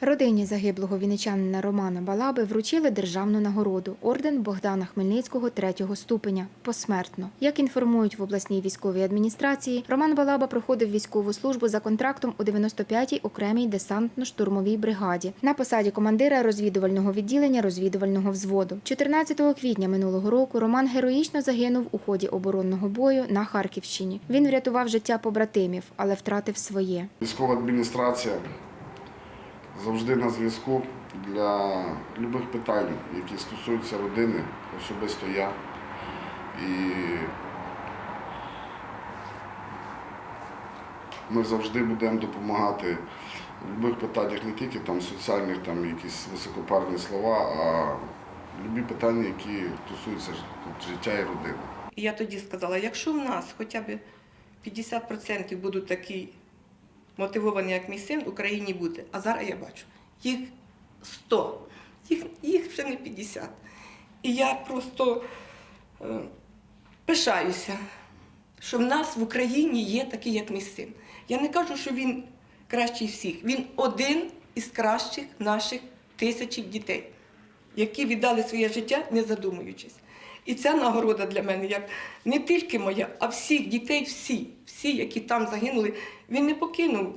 Родині загиблого вінничанина Романа Балаби вручили державну нагороду орден Богдана Хмельницького третього ступеня посмертно. Як інформують в обласній військовій адміністрації, Роман Балаба проходив військову службу за контрактом у 95-й окремій десантно-штурмовій бригаді на посаді командира розвідувального відділення розвідувального взводу. 14 квітня минулого року Роман героїчно загинув у ході оборонного бою на Харківщині. Він врятував життя побратимів, але втратив своє. Військова адміністрація завжди на зв'язку для будь-яких питань, які стосуються родини, особисто я. І ми завжди будемо допомагати в будь-яких питаннях, не тільки там соціальних, там якісь високопарні слова, а будь-які питання, які стосуються життя і родини. І я тоді сказала, якщо в нас хоча б 50% будуть такі мотивовані, як мій син, в Україні буде. А зараз я бачу, їх 100, їх, їх вже не 50. І я просто е, пишаюся, що в нас в Україні є такий, як мій син. Я не кажу, що він кращий всіх. Він один із кращих наших тисячі дітей, які віддали своє життя, не задумуючись. І ця нагорода для мене як не тільки моя, а всіх дітей, всі, всі, які там загинули. Він не покинув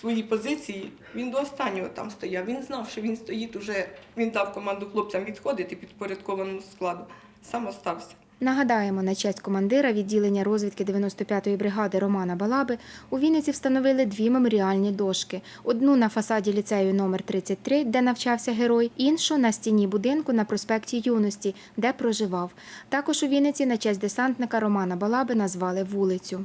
свої позиції, він до останнього там стояв. Він знав, що він стоїть уже, він дав команду хлопцям відходити підпорядкованому складу. Сам остався. Нагадаємо, на честь командира відділення розвідки 95-ї бригади Романа Балаби у Вінниці встановили дві меморіальні дошки: одну на фасаді ліцею номер 33, де навчався герой, іншу на стіні будинку на проспекті Юності, де проживав. Також у Вінниці на честь десантника Романа Балаби назвали вулицю.